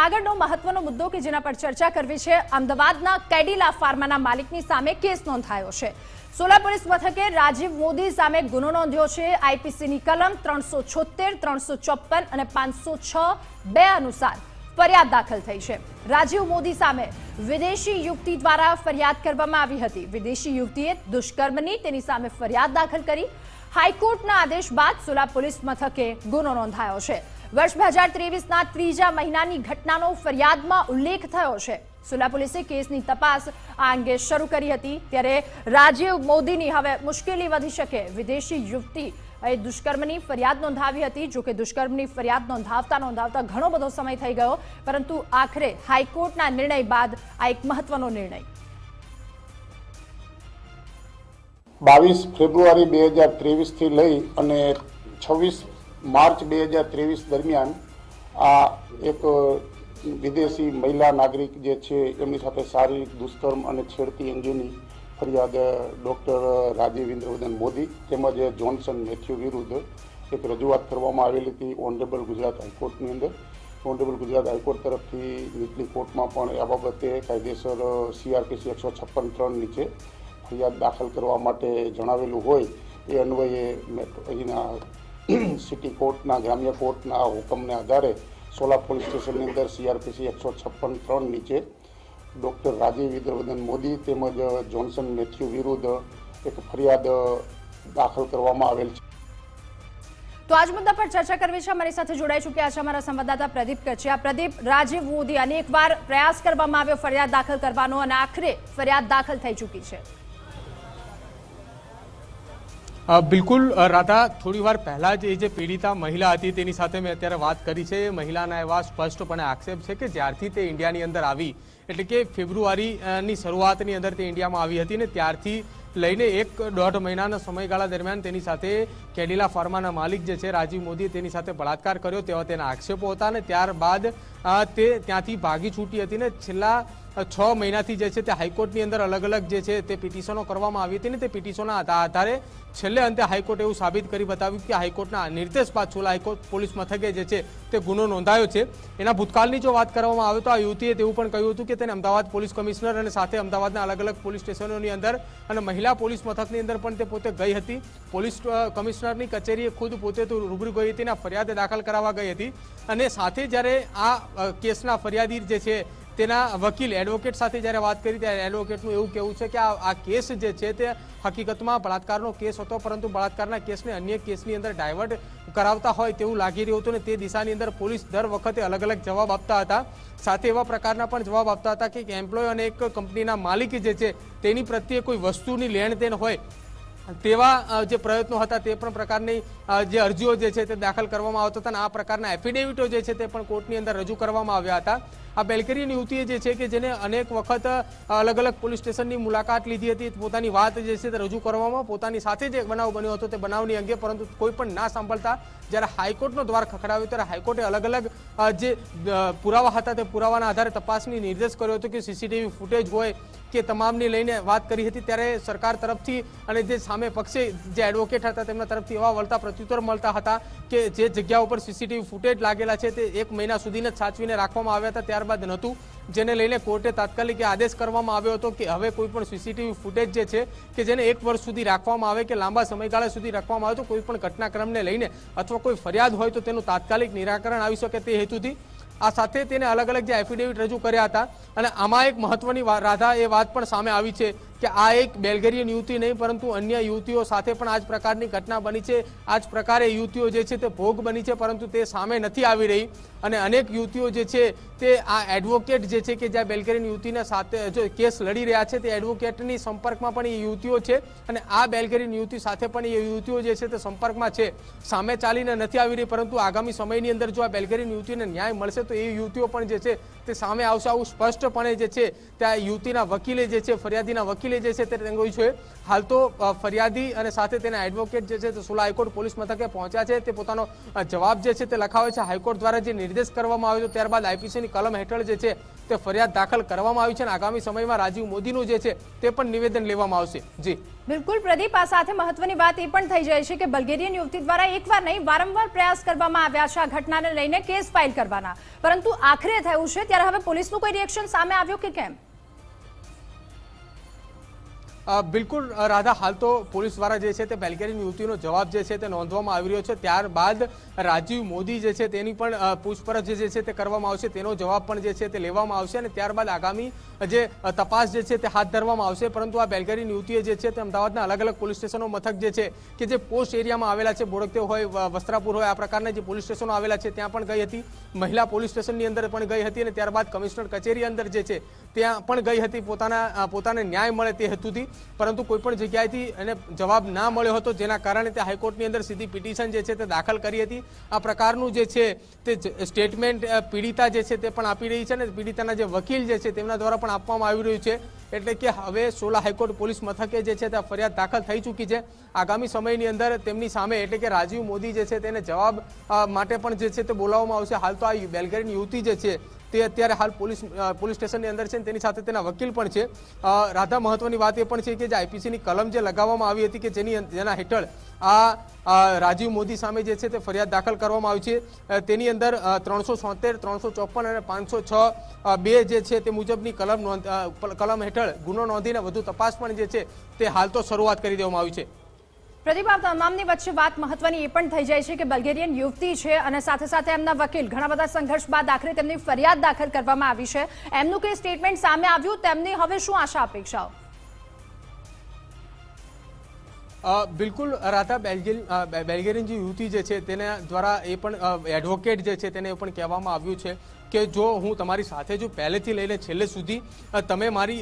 આગળનો મહત્વનો મુદ્દો કે જેના પર ચર્ચા કરવી છે, અમદાવાદના કેડિલા ફાર્માના માલિકની સામે કેસ નોંધાયો છે. સોલા પોલીસ મથકે રાજીવ મોદી સામે ગુનો નોંધ્યો છે. આઈપીસીની કલમ ત્રણસો છોતેર ત્રણસો ચોપન અને પાંચસો છ બે અનુસાર ફરિયાદ દાખલ થઈ છે. રાજીવ મોદી સામે વિદેશી યુવતી દ્વારા ફરિયાદ કરવામાં આવી હતી. વિદેશી યુવતીએ દુષ્કર્મની તેની સામે ફરિયાદ દાખલ કરી. હાઈકોર્ટના આદેશ બાદ સોલા પોલીસ મથકે ગુનો નોંધાયો છે. વર્ષ બે હજાર ત્રેવીસના ત્રીજા મહિનાની ઘટનાનો ફરિયાદમાં ઉલ્લેખ થયો છે. સુલા પોલીસે કેસની તપાસ આ અંગે શરૂ કરી હતી. ત્યારે રાજીવ મોદીની હવે મુશ્કેલી વધી શકે. વિદેશી યુવતી એ દુષ્કર્મની ફરિયાદ નોંધાવી હતી. જો કે દુષ્કર્મની ફરિયાદ નોંધાવતા નોંધાવતા ઘણો બધો સમય થઈ ગયો. પરંતુ આખરે હાઈકોર્ટના નિર્ણય બાદ આ એક મહત્વનો નિર્ણય. બાવીસ ફેબ્રુઆરી બે હજાર ત્રેવીસથી લઈ અને છવ્વીસ માર્ચ બે હજાર ત્રેવીસ દરમિયાન આ એક વિદેશી મહિલા નાગરિક જે છે, એમની સાથે શારીરિક દુષ્કર્મ અને છેડતી અંગેની ફરિયાદ ડૉક્ટર રાજીવ ઇન્દ્રવદન મોદી તેમજ જોન્સન મેથ્યુ વિરુદ્ધ એક રજૂઆત કરવામાં આવેલી હતી ઓનરેબલ ગુજરાત હાઈકોર્ટની અંદર. ઓનરેબલ ગુજરાત હાઈકોર્ટ તરફથી નીચલી કોર્ટમાં પણ આ બાબતે કાયદેસર સીઆરપીસી એકસો છપ્પન ત્રણ નીચે ફરિયાદ દાખલ કરવા માટે જણાવેલું હોય એ અન્વયે અહીંના સિટી કોર્ટના ગ્રામ્ય કોર્ટના હુકમને આધારે સોલા પોલીસ સ્ટેશનની અંદર સીઆરપીસી એકસો છપ્પન ત્રણ નીચે ડૉક્ટર રાજીવ વિદ્રવદન મોદી તેમજ જોન્સન મેથ્યુ વિરુદ્ધ એક ફરિયાદ દાખલ કરવામાં આવેલ છે. તો આજ મુદ્દા પર ચર્ચા કરવી છે. અમારી સાથે જોડાઈ ચૂક્યા છે અમારા સંવાદદાતા પ્રદીપ કચિયા પ્રદીપ, રાજીવ મોદી અનેકવાર પ્રયાસ કરવામાં આવ્યો, ફરિયાદ દાખલ કરવાનો અને આખરે ફરિયાદ દાખલ થઈ ચૂકી છે. બિલકુલ રાધા, થોડી વાર પહેલા જ એ જે પીડિતા મહિલા હતી તેની સાથે મેં અત્યારે વાત કરી છે. મહિલાના એવા સ્પષ્ટપણે આક્ષેપ છે કે જ્યારથી તે ઇન્ડિયાની અંદર આવી, એટલે કે ફેબ્રુઆરીની શરૂઆતની અંદર તે ઇન્ડિયામાં આવી હતી ને ત્યારથી લઈને એક દોઢ મહિનાના સમયગાળા દરમિયાન તેની સાથે કેડિલા ફાર્માના માલિક જે છે, રાજીવ મોદીએ તેની સાથે બળાત્કાર કર્યો. તેવા તેના આક્ષેપો હતા અને ત્યારબાદ તે ત્યાંથી ભાગી છૂટી હતી ને છેલ્લા છ મહિનાથી જે છે તે હાઈકોર્ટની અંદર અલગ અલગ જે છે તે પિટિશનો કરવામાં આવી હતી ને તે પિટિશનના આધારે છેલ્લે અંતે હાઈકોર્ટે એવું સાબિત કરી બતાવ્યું કે હાઈકોર્ટના નિર્દેશ બાદ છોલા હાઈકોર્ટ પોલીસ મથકે જે છે તે ગુનો નોંધાયો છે. એના ભૂતકાળની જો વાત કરવામાં આવે તો આ યુવતીએ તેવું પણ કહ્યું હતું કે તેને અમદાવાદ પોલીસ કમિશનર અને સાથે અમદાવાદના અલગ અલગ પોલીસ સ્ટેશનોની અંદર અને મહિલા પોલીસ મથકની અંદર પણ તે પોતે ગઈ હતી. પોલીસ કમિશનરની કચેરીએ ખુદ પોતે તો રૂબરૂ ગઈ હતી અને ફરિયાદ દાખલ કરાવવા ગઈ હતી. અને સાથે જ્યારે આ કેસના ફરિયાદી જે છે તેના વકીલ એડવોકેટ સાથે જ્યારે વાત કરી, ત્યારે એડવોકેટનું એવું કહેવું છે કે આ કેસ જે છે તે હકીકતમાં બળાત્કારનો કેસ હતો, પરંતુ બળાત્કારના કેસને અન્ય કેસની અંદર ડાયવર્ટ કરાવતા હોય તેવું લાગી રહ્યું હતું ને તે દિશાની અંદર પોલીસ દર વખતે અલગ અલગ જવાબ આપતા હતા. સાથે એવા પ્રકારના પણ જવાબ આપતા હતા કે એમ્પ્લોય અને એક કંપનીના માલિક જે છે તેની પ્રત્યે કોઈ વસ્તુની લેણ દેણ હોય તેવા જે પ્રયત્નો હતા તે પણ પ્રકારની જે અરજીઓ જે છે તે દાખલ કરવામાં આવતા હતા અને આ પ્રકારના એફિડેવિટો જે છે તે પણ કોર્ટની અંદર રજૂ કરવામાં આવ્યા હતા. આ બેલકરીયન યુવતીએ જે છે કે જેને અનેક વખત અલગ અલગ પોલીસ સ્ટેશનની મુલાકાત લીધી હતી, પોતાની વાત જે છે તે રજૂ કરવામાં, પોતાની સાથે જે બનાવ બન્યો હતો તે બનાવની અંગે, પરંતુ કોઈ પણ ના સાંભળતા જ્યારે હાઈકોર્ટનો દ્વાર ખખડાવ્યો, ત્યારે હાઈકોર્ટે અલગ અલગ જે પુરાવા હતા તે પુરાવાના આધારે તપાસની નિર્દેશ કર્યો હતો કે સીસીટીવી ફૂટેજ હોય કે તમામની લઈને વાત કરી હતી, ત્યારે સરકાર તરફથી અને જે સામે પક્ષે જે એડવોકેટ હતા તેમના તરફથી એવા વળતા પ્રત્યુત્તર મળતા હતા કે જે જગ્યા ઉપર સીસીટીવી ફૂટેજ લાગેલા છે તે એક મહિના સુધીને સાચવીને રાખવામાં આવ્યા હતા ત્યારબાદ નહોતું. જેને લઈને કોર્ટે તાત્કાલિક આદેશ કરવામાં આવ્યો હતો કે હવે કોઈ પણ સીસીટીવી ફૂટેજ જે છે કે જેને એક વર્ષ સુધી રાખવામાં આવે કે લાંબા સમયગાળા સુધી રાખવામાં આવે તો કોઈ પણ ઘટનાક્રમને લઈને અથવા કોઈ ફરિયાદ હોય તો તેનું તાત્કાલિક નિરાકરણ આવી શકે તે હેતુથી. આ સાથે તેને અલગ અલગ જે એફિડેવિટ રજૂ કર્યા હતા અને આમાં એક મહત્વની રાધા એ વાત પણ સામે આવી છે. કે આ એક બેલ્ગેરિયન યુવતી નહીં, પરંતુ અન્ય યુવતીઓ સાથે પણ આ જ પ્રકારની ઘટના બની છે. આ જ પ્રકારે યુવતીઓ જે છે તે ભોગ બની છે, પરંતુ તે સામે નથી આવી રહી. અને અનેક યુવતીઓ જે છે તે આ એડવોકેટ જે છે કે જ્યાં બેલ્ગેરિયન યુવતીના સાથે જો કેસ લડી રહ્યા છે, તે એડવોકેટની સંપર્કમાં પણ એ યુવતીઓ છે અને આ બેલ્ગેરિયન યુવતી સાથે પણ એ યુવતીઓ જે છે તે સંપર્કમાં છે. સામે ચાલીને નથી આવી રહી, પરંતુ આગામી સમયની અંદર જો આ બેલ્ગેરિયન યુવતીને ન્યાય મળશે, તો એ યુવતીઓ પણ જે છે તે સામે આવશે. આવું સ્પષ્ટપણે જે છે ત્યાં યુવતીના વકીલે જે છે ફરિયાદીના વકીલે વકીલે જે છે તે રંગોઈ છે. હાલ તો ફરિયાદી અને સાથે તેના એડવોકેટ જે છે તે સોલા હાઈકોર્ટ પોલીસ મથકે પહોંચ્યા છે. તે પોતાનો જવાબ જે છે તે લખાવે છે. હાઈકોર્ટ દ્વારા જે નિર્દેશ કરવામાં આવ્યો ત્યારબાદ આઈપીસીની કલમ હેઠળ જે છે તે ફરિયાદ દાખલ કરવામાં આવી છે અને આગામી સમયમાં રાજીવ મોદીનું જે છે તે પણ નિવેદન લેવામાં આવશે. જી. બિલકુલ, પ્રદીપ, આ સાથે મહત્વની વાત એ પણ થઈ જાય છે કે બલ્ગેરિયન યુવતી દ્વારા એકવાર નહીં, વારંવાર પ્રયાસ કરવામાં આવ્યા છે આ ઘટનાને લઈને કેસ ફાઇલ કરવાના. પરંતુ આખરે થયું છે, ત્યારે હવે પોલીસનું કોઈ રિએક્શન સામે આવ્યું કે કેમ? બિલકુલ રાધા, હાલ તો પોલીસ દ્વારા જે છે તે બેલ્ગેરિયન યુવતીનો જવાબ જે છે તે નોંધવામાં આવી રહ્યો છે. ત્યારબાદ રાજીવ મોદી જે છે તેની પણ પૂછપરછ જે છે તે કરવામાં આવશે, તેનો જવાબ પણ જે છે તે લેવામાં આવશે અને ત્યારબાદ આગામી જે તપાસ જે છે તે હાથ ધરવામાં આવશે. પરંતુ આ બેલ્ગેરિયન યુવતીએ જે છે તે અમદાવાદના અલગ અલગ પોલીસ સ્ટેશનો મથક જે છે કે જે પોસ્ટ એરિયામાં આવેલા છે બોડકદેવ હોય વસ્ત્રાપુર હોય, આ પ્રકારના જે પોલીસ સ્ટેશનો આવેલા છે ત્યાં પણ ગઈ હતી. મહિલા પોલીસ સ્ટેશનની અંદર પણ ગઈ હતી અને ત્યારબાદ કમિશનર કચેરી અંદર જે છે ત્યાં પણ ગઈ હતી. પોતાના પોતાને ન્યાય મળે તે હેતુથી. પરંતુ કોઈ પણ જગ્યાએથી એને જવાબ ના મળ્યો હતો, જેના કારણે તે હાઈકોર્ટની અંદર સીધી પિટિશન જે છે તે દાખલ કરી હતી. આ પ્રકારનું જે છે તે સ્ટેટમેન્ટ પીડિતા જે છે તે પણ આપી રહી છે અને પીડિતાના જે વકીલ જે છે તેમના દ્વારા પણ આપવામાં આવી રહ્યું છે. એટલે કે હવે સોલા હાઈકોર્ટ પોલીસ મથકે જે છે તે ફરિયાદ દાખલ થઈ ચૂકી છે. આગામી સમયની અંદર તેમની સામે એટલે કે રાજીવ મોદી જે છે તેને જવાબ માટે પણ જે છે તે બોલાવવામાં આવશે. હાલ તો આ બેલગેરિયન યુવતી જે છે તે અત્યારે હાલ પોલીસ પોલીસ સ્ટેશનની અંદર છે તેની સાથે તેના વકીલ પણ છે. રાધા મહત્વની વાત એ પણ છે કે જે આઈપીસીની કલમ જે લગાવવામાં આવી હતી કે જેની જેના હેઠળ આ રાજીવ મોદી સામે જે છે તે ફરિયાદ દાખલ કરવામાં આવી છે. તેની અંદર ત્રણસો છોતેર ત્રણસો ચોપન અને પાંચસો છ બે જે છે તે મુજબની કલમ કલમ હેઠળ ગુનો નોંધીને વધુ તપાસ પણ જે છે તે હાલ તો શરૂઆત કરી દેવામાં આવી છે. આ તમામની વચ્ચે વાત મહત્વની એ પણ થઈ જાય છે કે બલ્ગેરિયન યુવતી છે અને સાથે સાથે એમના વકીલ. ઘણા બધા સંઘર્ષ બાદ આખરે તેમની ફરિયાદ દાખલ કરવામાં આવી છે. એમનું કઈ સ્ટેટમેન્ટ સામે આવ્યું? તેમની હવે શું આશા અપેક્ષાઓ? બિલકુલ રાધા બેલ્ગેલ અ, બેલ્ગેરિયન જે યુવતી જે છે તેના દ્વારા એ પણ એડવોકેટ જે છે તેને પણ કહેવામાં આવ્યું છે. કે જો હું તમારી સાથે જો પહેલેથી લઈને છેલ્લે સુધી તમે મારી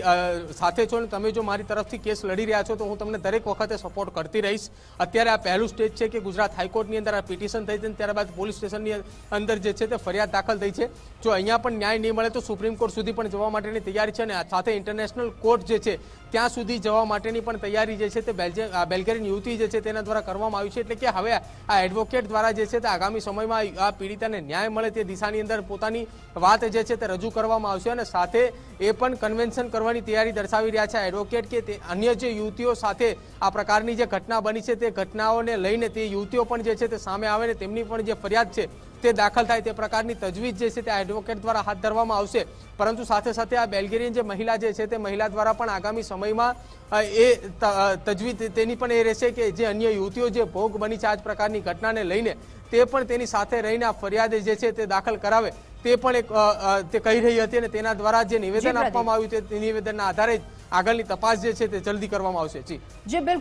સાથે છો ને તમે જો મારી તરફથી કેસ લડી રહ્યા છો, તો હું તમને દરેક વખતે સપોર્ટ કરતી રહીશ. અત્યારે આ પહેલું સ્ટેજ છે કે ગુજરાત હાઈકોર્ટની અંદર આ પિટિશન થઈ છે અને ત્યારબાદ પોલીસ સ્ટેશનની અંદર જે છે તે ફરિયાદ દાખલ થઈ છે. જો અહીંયા પણ ન્યાય નહીં મળે તો સુપ્રીમ કોર્ટ સુધી પણ જવા માટેની તૈયારી છે અને સાથે ઇન્ટરનેશનલ કોર્ટ જે છે, ત્યાં સુધી જવા માટેની પણ તૈયારી જે છે તે બેલ્ગેરિયન યુવતી જે છે તેના દ્વારા કરવામાં આવી છે. એટલે કે હવે આ એડવોકેટ દ્વારા જે છે તે આગામી સમયમાં આ પીડિતાને ન્યાય મળે તે દિશાની અંદર પોતાની વાત જે છે તે રજૂ કરવામાં આવશે અને સાથે એ પણ કન્વેન્શન કરવાની તૈયારી દર્શાવી રહ્યા છે. એડવોકેટ કે તે અન્ય જે યુવતીઓ સાથે આ પ્રકારની જે ઘટના બની છે તે ઘટનાઓને લઈને તે યુવતીઓ પણ જે છે તે સામે આવે ને તેમની પણ જે ફરિયાદ છે તે દાખલ થાય તે પ્રકારની તજવીજ જે છે તે એડવોકેટ દ્વારા હાથ ધરવામાં આવશે. પરંતુ સાથે સાથે આ બેલ્ગેરિયન જે મહિલા જે છે તે મહિલા દ્વારા પણ આગામી સમયમાં એ તજવીજ તેની પણ એ રહેશે કે જે અન્ય યુવતીઓ જે ભોગ બની છે આ જ પ્રકારની ઘટનાને લઈને તે પણ તેની સાથે રહીને આ ફરિયાદ જે છે તે દાખલ કરાવે તે પણ એક તે કહી રહી હતી અને તેના દ્વારા જે નિવેદન આપવામાં આવ્યું છે તે નિવેદનના આધારે જ આગળની તપાસ જે છે તે જલ્દી કરવામાં આવશે. જી. જે બિલકુલ